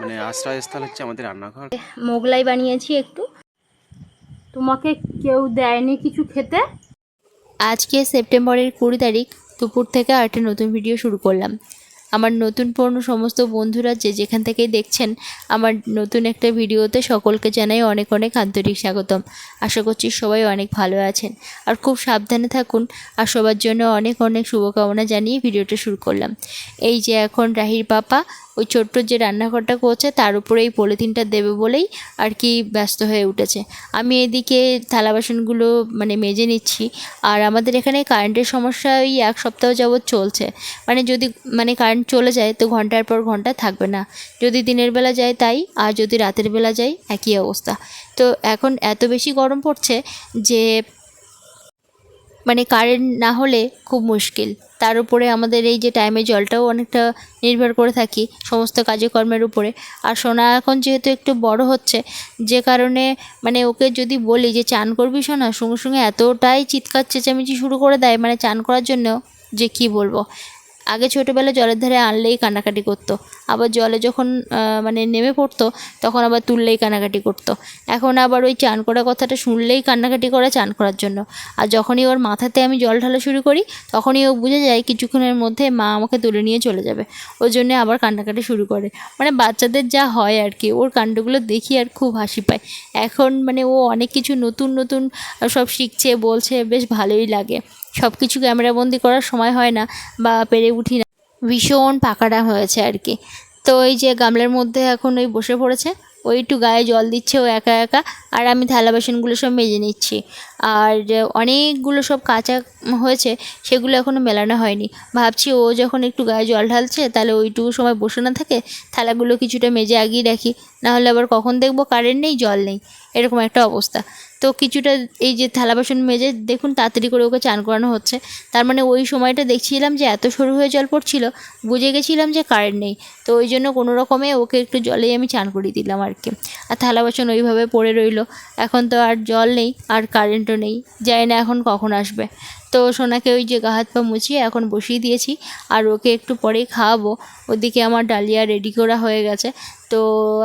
মানে আশ্রয়স্থল হচ্ছে আমাদের রান্নাঘর। মোগলাই বানিয়েছি একটু। তোমাকে কেউ দেয়নি কিছু খেতে? আজকে সেপ্টেম্বরের কুড়ি তারিখ দুপুর থেকে আরেকটা নতুন ভিডিও শুরু করলাম। আমার নতুন পুরনো সমস্ত বন্ধুরা যে যেখান থেকেই দেখছেন আমার নতুন একটা ভিডিওতে সকলকে জানাই অনেক অনেক আন্তরিক স্বাগতম। আশা করছি সবাই অনেক ভালো আছেন। আর খুব সাবধানে থাকুন আর সবার জন্য অনেক অনেক শুভকামনা জানিয়ে ভিডিওটা শুরু করলাম। এই যে এখন রাহির পাপা, ওই ছোট্ট যে রান্নাঘরটা করছে তার উপরে এই পলিথিনটা দেবে বলেই আর কি ব্যস্ত হয়ে উঠেছে। আমি এদিকে থালা বাসনগুলো মানে মেজে নিচ্ছি আর আমাদের এখানে কারেন্টের সমস্যা ওই এক সপ্তাহ যাবৎ চলছে। মানে যদি মানে কারেন্ট চলে যায়, তো ঘণ্টার পর ঘণ্টা থাকবে না। যদি দিনের বেলা যায় তাই, আর যদি রাতের বেলা যায়, একই অবস্থা। তো এখন এত বেশি গরম পড়ছে যে মানে কারেন্ট না হলে খুব মুশকিল। তার উপরে আমাদের এই যে টাইমে জলটাও অনেকটা নির্ভর করে থাকি সমস্ত কাজকর্মের উপরে। আর সোনা এখন যেহেতু একটু বড় হচ্ছে, যে কারণে মানে ওকে যদি বলি যে, চান করবি সোনা? সঙ্গে সঙ্গে এতটাই চিৎকার চেঁচামেচি শুরু করে দেয় মানে চান করার জন্য যে কি বলব? আগে ছোটোবেলায় জলের ধারে আনলেই কান্নাকাটি করতো। আবার জলে যখন মানে নেমে পড়তো, তখন আবার তুললেই কান্নাকাটি করতো। এখন আবার ওই চান করা কথাটা শুনলেই কান্নাকাটি করে চান করার জন্য। আর যখনই ওর মাথাতে আমি জল ঢালা শুরু করি, তখনই ও বুঝে যায় কিছুক্ষণের মধ্যে মা আমাকে তুলে নিয়ে চলে যাবে। ওর জন্য আবার কান্নাকাটি শুরু করে। মানে বাচ্চাদের যা হয় আর কি, ওর কাণ্ডগুলো দেখি আর খুব হাসি পায়। এখন মানে ও অনেক কিছু নতুন নতুন সব শিখছে, বলছে, বেশ ভালোই লাগে। সব কিছু ক্যামেরাবন্দি করার সময় হয় না বা পেরে উঠি না। ভীষণ পাকাটা হয়েছে আর কি। তো এই যে গামলার মধ্যে এখন ওই বসে পড়েছে ওই একটু গায়ে জল দিচ্ছে ও একা একা, আর আমি থালা বাসনগুলো সব মেজে নিচ্ছি। আর অনেকগুলো সব কাঁচা হয়েছে, সেগুলো এখনও মেলানো হয়নি। ভাবছি ও যখন একটু গায়ে জল ঢালছে, তাহলে ওইটুকু সময় বসে না থাকে, থালাগুলো কিছুটা মেজে আগিয়ে রাখি। নাহলে আবার কখন দেখব? কারেন্ট নেই, জল নেই। এরকম একটা অবস্থা। তো কিছুটা এই যে থালা বাসন মেজে দেখুন তাড়াতাড়ি করে ওকে চান করানো হচ্ছে। তার মানে ওই সময়টা দেখছিলাম যে এত সরু হয়ে জল পড়ছিল, বুঝে গেছিলাম যে কারেন্ট নেই। তো ওই জন্য কোনো রকমে ওকে একটু জলেই আমি চান করিয়ে দিলাম আর কি। আর থালা বাসন ওইভাবে পড়ে রইল। এখন তো আর জল নেই, আর কারেন্টও নেই। জানি না এখন কখন আসবে। তো সোনাকে ওই যে গা হাত পা মুছিয়ে এখন বসিয়ে দিয়েছি আর ওকে একটু পরেই খাওয়াবো। ওদিকে আমার ডালিয়া রেডি করা হয়ে গেছে। তো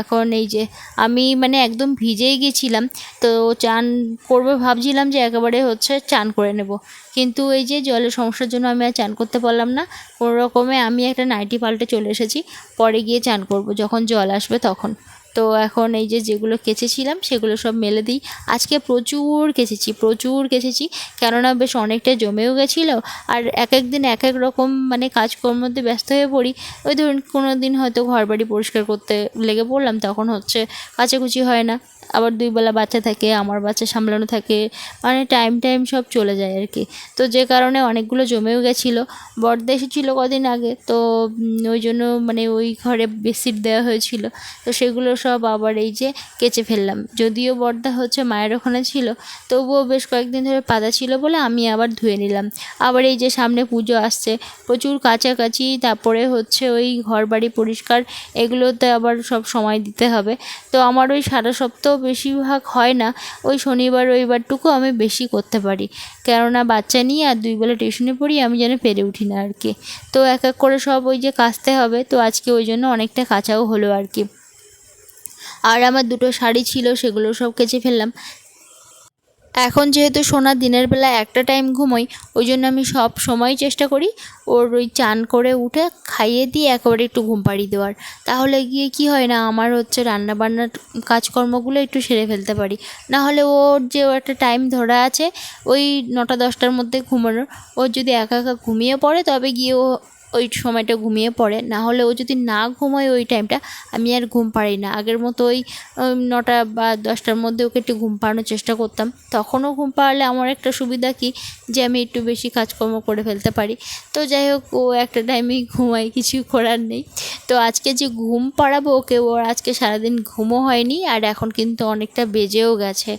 এখন এই যে আমি মানে একদম ভিজেই গেছিলাম। তো চান করবে ভাবছিলাম যে একেবারে হচ্ছে চান করে নেব। কিন্তু এই যে জলের সমস্যার জন্য আমি আর চান করতে পারলাম না। কোনো রকমে আমি একটা নাইটি পাল্টে চলে এসেছি। পরে গিয়ে চান করব। যখন জল আসবে তখন। তো এখন এই যে যেগুলো কেচেছিলাম, সেগুলো সব মেলে দিই। আজকে প্রচুর কেচেছি প্রচুর কেচেছি। কেননা বেশ অনেকটা জমেও গেছিল আর এক এক দিন এক এক রকম মানে কাজকর্ম মধ্যে ব্যস্ত হয়ে পড়ি। ওই ধরুন কোনো দিন হয়তো ঘর বাড়ি পরিষ্কার করতে লেগে পড়লাম, তখন হচ্ছে কাচাকুচি হয় না। আবার দুই বেলা বাচ্চা থাকে, আমার বাচ্চা সামলানো থাকে মানে টাইম টাইম সব চলে যায় আর কি। তো যে কারণে অনেকগুলো জমেও গেছিল। বর্দা এসেছিল কদিন আগে, তো ওই জন্য মানে ওই ঘরে বেডশিট দেওয়া হয়েছিল। তো সেগুলো সব আবার এই যে কেচে ফেললাম। যদিও বর্দা হচ্ছে মায়ের ওখানে ছিল, তবুও বেশ কয়েকদিন ধরে পাতা ছিল বলে আমি আবার ধুয়ে নিলাম। আবার এই যে সামনে পুজো আসছে, প্রচুর কাছাকাছি, তারপরে হচ্ছে ওই ঘর বাড়ি পরিষ্কার, এগুলোতে আবার সব সময় দিতে হবে। তো আমার ওই সারা সপ্তাহ বেশিরভাগ হয় না, ওই শনিবার রবিবারটুকু আমি বেশি করতে পারি। কেননা বাচ্চা নিয়ে আর দুই বেলা টিউশনে পড়ি, আমি যেন পেরে উঠি না আর কি তো এক এক করে সব ওই যে কাচতে হবে, তো আজকে ওই জন্য অনেকটা কাঁচাও হলো আর কি আর আমার দুটো শাড়ি ছিল, সেগুলো সব কেচে ফেললাম। এখন যেহেতু সোনা দিনের বেলা একটা টাইম ঘুমোই, ওই জন্য আমি সব সময় চেষ্টা করি ওর ওই চান করে উঠে খাইয়ে দিয়ে একেবারে একটু ঘুম পাড়িয়ে দেওয়ার। তাহলে গিয়ে কি হয় না, আমার হচ্ছে রান্না বান্নার কাজকর্মগুলো একটু সেরে ফেলতে পারি। না হলে ওর যে একটা টাইম ধরা আছে, ওই নটা দশটার মধ্যে ঘুমানোর। ওর যদি একা একা ঘুমিয়ে পড়ে, তবে গিয়ে ও ওই সময়টা ঘুমিয়ে পড়ে। না হলে ও যদি না ঘুমায় ওই টাইমটা আমি আর ঘুম পাড়ি না। আগের মতো ওই নটা বা দশটার মধ্যে ওকে একটু ঘুম পাড়ানোর চেষ্টা করতাম। তখনও ঘুম পাড়ালে আমার একটা সুবিধা কি? যে আমি একটু বেশি কাজকর্ম করে ফেলতে পারি। তো যাই হোক, ও একটা টাইমেই ঘুমায়, কিছু করার নেই। তো আজকে যে ঘুম পাড়াবো ওকে ওর আজকে সারাদিন ঘুমও হয়নি, আর এখন কিন্তু অনেকটা বেজেও গেছে।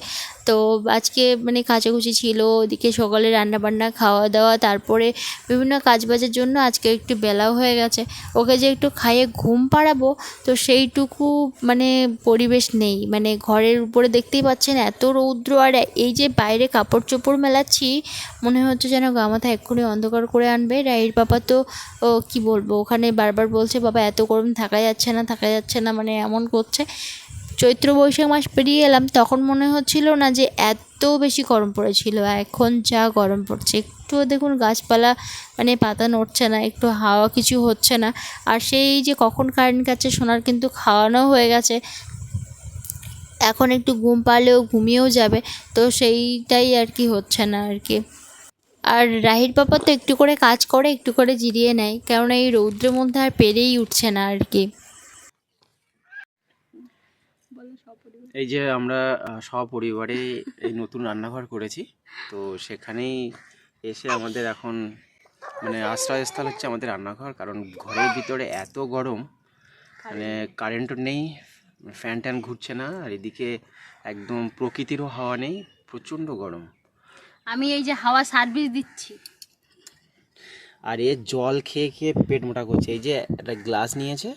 তো আজকে মানে কাচাকুচি ছিল ওদিকে সকালে রান্না বান্না খাওয়া দাওয়া তারপরে বিভিন্ন কাজবাজের জন্য আজকে একটু বেলাও হয়ে গেছে। ওকে যে একটু খাইয়ে ঘুম পাড়াবো, তো সেইটুকু মানে পরিবেশ নেই। মানে ঘরের উপরে দেখতেই পাচ্ছেন এত রৌদ্র আর এই যে বাইরে কাপড় চোপড় মেলাচ্ছি, মনে হচ্ছে যেন গা মাথা এক্ষুনি অন্ধকার করে আনবে। রাইর বাবা তো কি বলব, ওখানে বারবার বলছে, বাবা, এত গরম থাকা যাচ্ছে না, থাকা যাচ্ছে না। মানে এমন করছে। চৈত্র বৈশাখ মাস পেরিয়ে এলাম, তখন মনে হচ্ছিল না যে এত বেশি গরম পড়েছিল। এখন যা গরম পড়ছে, একটু দেখুন গাছপালা মানে পাতা নড়ছে না, একটু হাওয়া কিছু হচ্ছে না। আর সেই যে কখন কারেন্ট কাছে সোনার কিন্তু খাওয়ানো হয়ে গেছে। এখন একটু ঘুম পালেও ঘুমিয়েও যাবে, তো সেইটাই আর কি হচ্ছে না আর কি। আর রাহির পাপা তো একটু করে কাজ করে, একটু করে জিরিয়ে নেয়, কেননা এই রৌদ্রের মধ্যে আর পেরেই উঠছে না আর কি। এই যে আমরা সপরিবারে এই নতুন রান্নাঘর করেছি। তো সেখানেই এসে আমাদের এখন মানে আশ্রয়স্থল হচ্ছে আমাদের রান্নাঘর কারণ ঘরের ভিতরে এত গরম মানে কারেন্টও নেই। ফ্যান ট্যান ঘুরছে না আর এদিকে একদম প্রকৃতিরও হাওয়া নেই প্রচণ্ড গরম। আমি এই যে হাওয়া সার্ভিস দিচ্ছি। আর এ জল খেয়ে খেয়ে পেট মোটা করছে। এই যে একটা গ্লাস নিয়েছে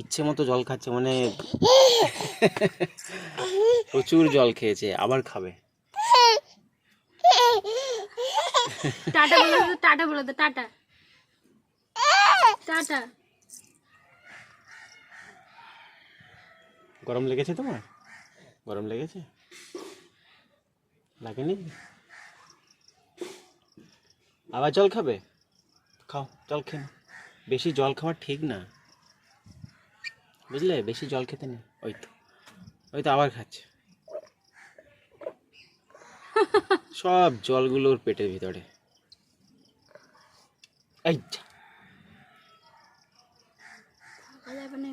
ইচ্ছে মতো জল খাচ্ছে মানে প্রচুর জল খেয়েছে আবার খাবে। টাটা বলে দে টাটা বলে দে টাটা। টাটা। গরম লেগেছে তোমার? গরম লেগেছে? লাগেনি? আবার জল খাবে? খাও জল খেয়ে বেশি জল খাওয়া ঠিক না। বুঝলে? বেশি জল খেতে নেই। ওই তো। ওই তো আবার খাচ্ছে। সব জলগুলো ওর পেটের ভিতরে। এই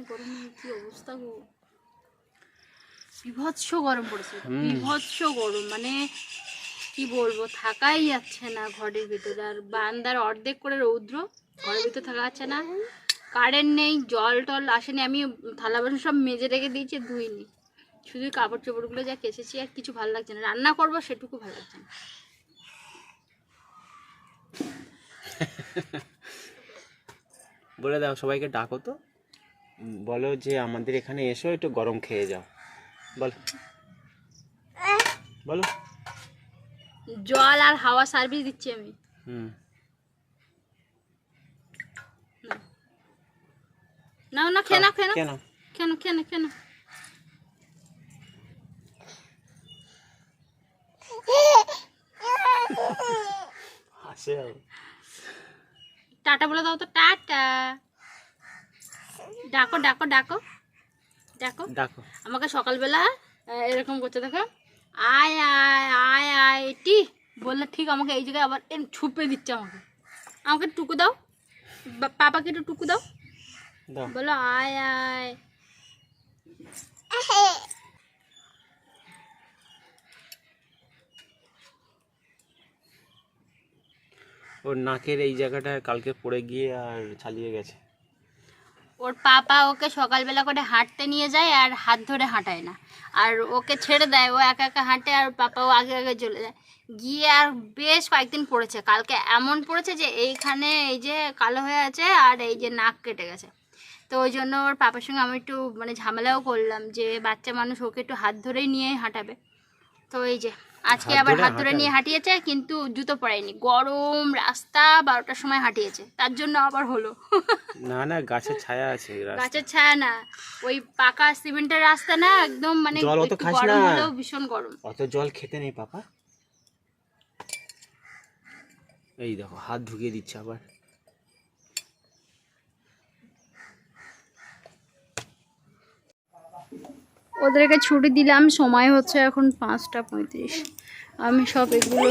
গরমে কি অবস্থা গো? বিভৎস গরম পড়েছে। বিভৎস গরম। মানে কি বলব? থাকাই যাচ্ছে না ঘরের ভিতরে। আর বান্দার অর্ধেক করে রৌদ্র ঘরের ভিতরে থাকা যাচ্ছে না। কারেন্ট নেই জল টল আসেনি আমি থালা বাসন সব মেজে রেখে দিয়েছি ধুইনি। শুধু কাপড় চোপড়গুলো যা কেচেছি আর কিছু ভালো লাগছে না। রান্না করব সেটুকু ভালো লাগছে না। বলে দাও সবাইকে ডাকো তো। বলো যে আমাদের এখানে এসো একটু গরম খেয়ে যাও। বলো। বলো। জল আর হাওয়া সার্ভিস দিচ্ছি আমি। হুম। না না খেয়ে নাও খেয়ে নাও। কেন কেন কেন কেন হাসে টাটা বলে দাও তো টাটা। ডাকো ডাকো ডাকো। ডাকো। ডাকো। আমাকে সকালবেলা এরকম করতে দেখো। আয় আয় আয় আয় টি। বললে ঠিক আমাকে এই জায়গায় আবার এরম ছুপে দিচ্ছে আমাকে। আমাকে টুকু দাও। পাপাকে একটু টুকু দাও। বলো আয় আয়। ওর নাকের এই জায়গাটা কালকে পড়ে গিয়ে আর চালিয়ে গেছে। ওর পাপা ওকে সকালবেলা করে হাঁটতে নিয়ে যায় আর হাত ধরে হাঁটায় না। আর ওকে ছেড়ে দেয় ও একা একা হাঁটে আর পাপাও আগে আগে চলে যায়। গিয়ে আর বেশ কয়েকদিন পড়েছে কালকে এমন পড়েছে যে এইখানে এই যে কালো হয়ে আছে আর এই যে নাক কেটে গেছে। তো ওই জন্য ওর পাপার সঙ্গে আমি একটু মানে ঝামেলাও করলাম যে বাচ্চা মানুষ ওকে একটু হাত ধরেই নিয়ে হাঁটাবে। তো এই যে আজকে আবার হাত ধরে নিয়ে হাঁটিয়েছে কিন্তু জুতো পরায়নি গরম রাস্তা বারোটার সময় হাঁটিয়েছে তার জন্য আবার হলো। না না গাছের ছায়া আছে গাছের ছায়া না ওই পাকা সিমেন্টের রাস্তা না একদম মানে জল অত খাস না। ভীষণ গরম। অত জল খেতে নেই পাপা? এই দেখো হাত ঢুকিয়ে দিচ্ছে আবার। ওদেরকে ছুটি দিলাম সময় হচ্ছে এখন পাঁচটা পঁয়ত্রিশ। আমি সব এগুলো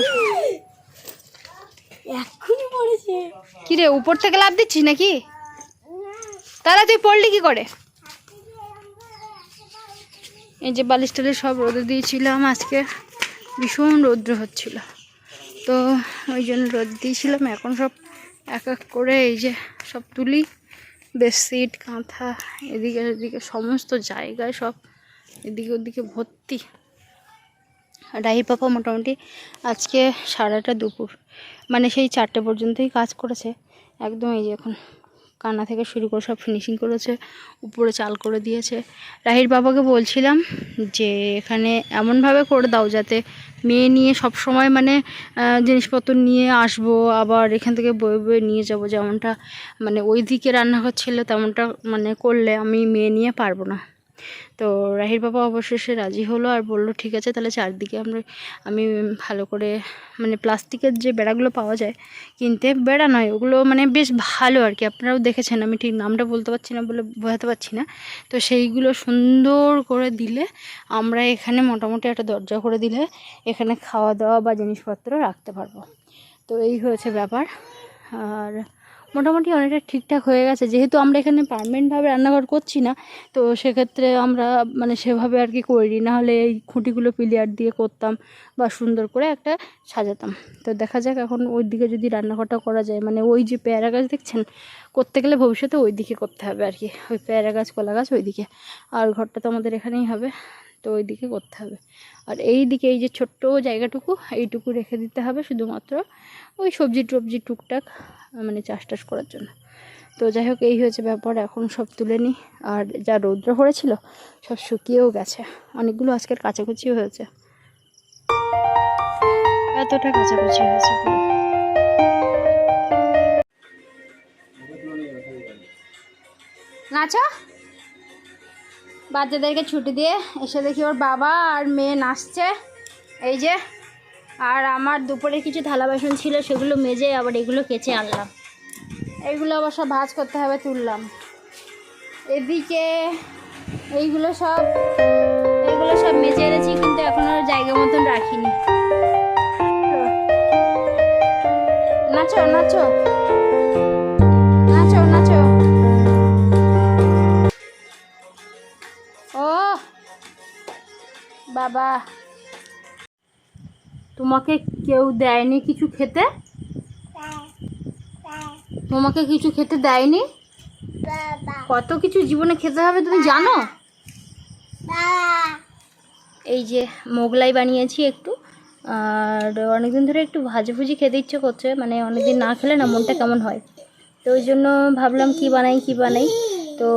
কি রে উপর থেকে লাভ দিচ্ছিস নাকি? তারা তুই পড়লি কি করে? এই যে বালিশ টালিশ সব রোদে দিয়েছিলাম আজকে ভীষণ রৌদ্র হচ্ছিল। তো ওই জন্য রোদ দিয়েছিলাম এখন সব এক এক করে এই যে সব তুলি বেডশিট কাঁথা এদিকে এদিকে সমস্ত জায়গায় সব এদিকে ওদিকে ভর্তি। রাহির পাপা মোটামুটি আজকে সারাটা দুপুর মানে সেই চারটে পর্যন্তই কাজ করেছে। একদম এই যে এখন কান্না থেকে শুরু করে সব ফিনিশিং করেছে, উপরে চাল করে দিয়েছে। রাহির বাবাকে বলছিলাম যে এখানে এমনভাবে করে দাও যাতে মেয়ে নিয়ে সব সময় মানে জিনিসপত্র নিয়ে আসব, আবার এখান থেকে বয়ে বয়ে নিয়ে যাব যেমনটা মানে ওই দিকে রান্নাঘর ছিল তেমনটা মানে করলে আমি মেয়ে নিয়ে পারব না। তো রাহির বাবা অবশেষে রাজি হলো আর বলল, ঠিক আছে, তাহলে চারদিকে আমরা, আমি ভালো করে মানে প্লাস্টিকের যে বেড়াগুলো পাওয়া যায়, কিনতে, বেড়া নয়, ওগুলো মানে বেশ ভালো আর কি। আপনারাও দেখেছেন, আমি ঠিক নামটা বলতে পারছি না বলে বোঝাতে পারছি না। তো সেইগুলো সুন্দর করে দিলে আমরা এখানে মোটামুটি একটা দরজা করে দিলে এখানে খাওয়া দাওয়া বা জিনিসপত্র রাখতে পারব। তো এই হয়েছে ব্যাপার। আর মোটামুটি অনেকটা ঠিকঠাক হয়ে গেছে। যেহেতু আমরা এখানে পারমানেন্টভাবে রান্নাঘর করছি না, তো সেক্ষেত্রে আমরা মানে সেভাবে আর কি করি না হলে এই খুঁটিগুলো পিলিয়ার দিয়ে করতাম বা সুন্দর করে একটা সাজাতাম। তো দেখা যাক এখন ওই দিকে যদি রান্নাঘরটা করা যায়। মানে ওই যে পেয়ারা গাছ দেখছেন, করতে গেলে ভবিষ্যতে ওই দিকে করতে হবে আর কি। ওই পেয়ারা গাছ, কলা গাছ ওই দিকে আর ঘরটা তো আমাদের এখানেই হবে। তো ওই দিকে করতে হবে। আর এই দিকে এই যে ছোট্ট জায়গাটুকু, এইটুকু রেখে দিতে হবে শুধুমাত্র ওই সবজি টবজি টুকটাক মানে চাষ টাস করার জন্য। তো যাই হোক, এই হয়েছে ব্যাপার। এখন সব তুলে নিই। আর যা রৌদ্র পড়েছিল, সব শুকিয়েও গেছে। অনেকগুলো আজকের কাচাকুচিও হয়েছে। এতটা কাচাকুচি হয়েছে। নাচো? বাচ্চাদেরকে ছুটি দিয়ে এসে দেখি ওর বাবা আর মেয়ে নাচছে। এই যে, আর আমার দুপুরে কিছু থালা বাসন ছিল, সেগুলো মেজে আবার এগুলো কেচে আনলাম। এইগুলো আবার সব ভাজ করতে হবে, তুললাম। এদিকে এইগুলো সব এইগুলো সব মেজে এনেছি, কিন্তু এখন আর জায়গা মতন রাখিনি। নাচো নাচো। বাবা। তোমাকে কেউ দেয়নি কিছু খেতে? তোমাকে কিছু খেতে দেয়নি? কত কিছু জীবনে খেতে হবে তুমি জানো? এই যে মোগলাই বানিয়েছি একটু, আর অনেকদিন ধরে একটু ভাজাভুজি খেতে ইচ্ছে করছে মানে অনেকদিন না খেলে না মনটা কেমন হয়। তো ওই জন্য ভাবলাম কি বানাই কি বানাই। তো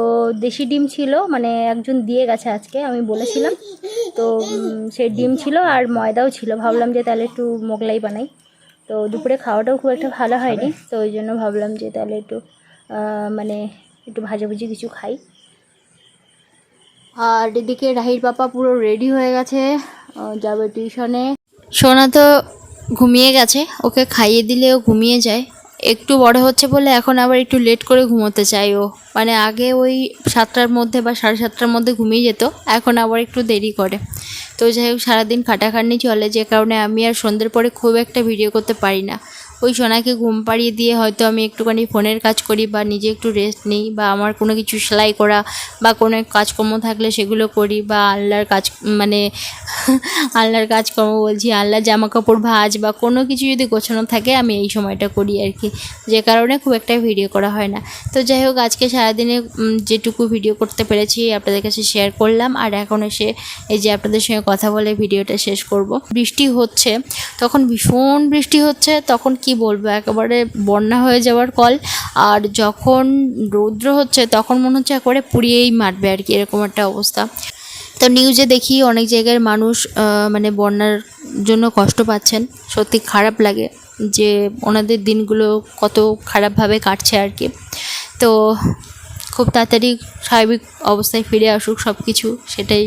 দেশি ডিম ছিল মানে একজন দিয়ে গেছে আজকে আমি বলেছিলাম। তো সেই ডিম ছিল আর ময়দাও ছিল ভাবলাম যে তাহলে একটু মোগলাই বানাই। তো দুপুরে খাওয়াটাও খুব একটা ভালো হয়নি তো ওই জন্য ভাবলাম যে তাহলে একটু মানে একটু ভাজাভুজি কিছু খাই। আর এদিকে রাহির পাপা পুরো রেডি হয়ে গেছে যাবে টিউশনে সোনা তো ঘুমিয়ে গেছে ওকে খাইয়ে দিলে ও ঘুমিয়ে যায়। একটু বড় হচ্ছে বলে এখন আবার একটু লেট করে ঘুমোতে চাই ও মানে আগে ওই সাতটার মধ্যে বা সাড়ে সাতটার মধ্যে ঘুমিয়ে যেত, এখন আবার একটু দেরি করে। তো যাই হোক, সারাদিন খাটাখাটনি চলে, যে কারণে আমি আর সন্ধ্যের পরে খুব একটা ভিডিও করতে পারি না। ওই সোনাকে ঘুম পাড়িয়ে দিয়ে হয়তো আমি একটুখানি ফোনের কাজ করি বা নিজে একটু রেস্ট নিই বা আমার কোনো কিছু সেলাই করা বা কোনো কাজকর্ম থাকলে সেগুলো করি বা আল্লাহর কাজ মানে আল্লাহর কাজকর্ম বলছি, আল্লাহর জামা কাপড় ভাজ বা কোনো কিছু যদি গোছানো থাকে আমি এই সময়টা করি আর কি। যে কারণে খুব একটা ভিডিও করা হয় না। তো যাই হোক, আজকে সারাদিনে যেটুকু ভিডিও করতে পেরেছি আপনাদের কাছে শেয়ার করলাম। আর এখন এসে এই যে আপনাদের সঙ্গে কথা বলে ভিডিওটা শেষ করব। বৃষ্টি হচ্ছে, তখন ভীষণ বৃষ্টি হচ্ছে, তখন কি বলব, একেবারে বন্যা হয়ে যাওয়ার কল। আর যখন রৌদ্র হচ্ছে, তখন মনে হচ্ছে একেবারে পুড়িয়েই মারবে আর কি, এরকম একটা অবস্থা। তো নিউজে দেখি অনেক জায়গার মানুষ মানে বন্যার জন্য কষ্ট পাচ্ছেন। সত্যি খারাপ লাগে যে ওনাদের দিনগুলো কত খারাপভাবে কাটছে আর কি। তো খুব তাড়াতাড়ি স্বাভাবিক অবস্থায় ফিরে আসুক সব কিছু সেটাই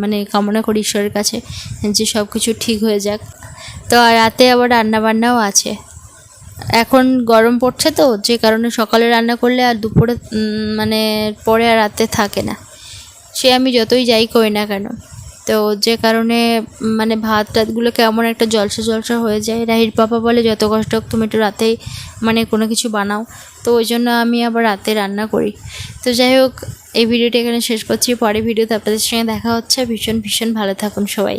মানে কামনা করি ঈশ্বরের কাছে যে সব কিছু ঠিক হয়ে যাক। তো রাতে আবার রান্নাবান্নাও আছে। এখন গরম পড়ছে তো, যে কারণে সকালে রান্না করলে আর দুপুরে মানে পরে আর রাতে থাকে না। সে আমি যতই যাই করি না কেন। তো যে কারণে মানে ভাত টাতগুলো কেমন একটা জলসা জলসা হয়ে যায়। রাহির পাপা বলে, যত কষ্ট হোক তুমি একটু রাতেই মানে কোনো কিছু বানাও। তো ওই জন্য আমি আবার রাতে রান্না করি। তো যাই হোক, এই ভিডিওটা এখানে শেষ করছি। পরে ভিডিওতে আপনাদের সঙ্গে দেখা হচ্ছে। ভীষণ ভীষণ ভালো থাকুন সবাই।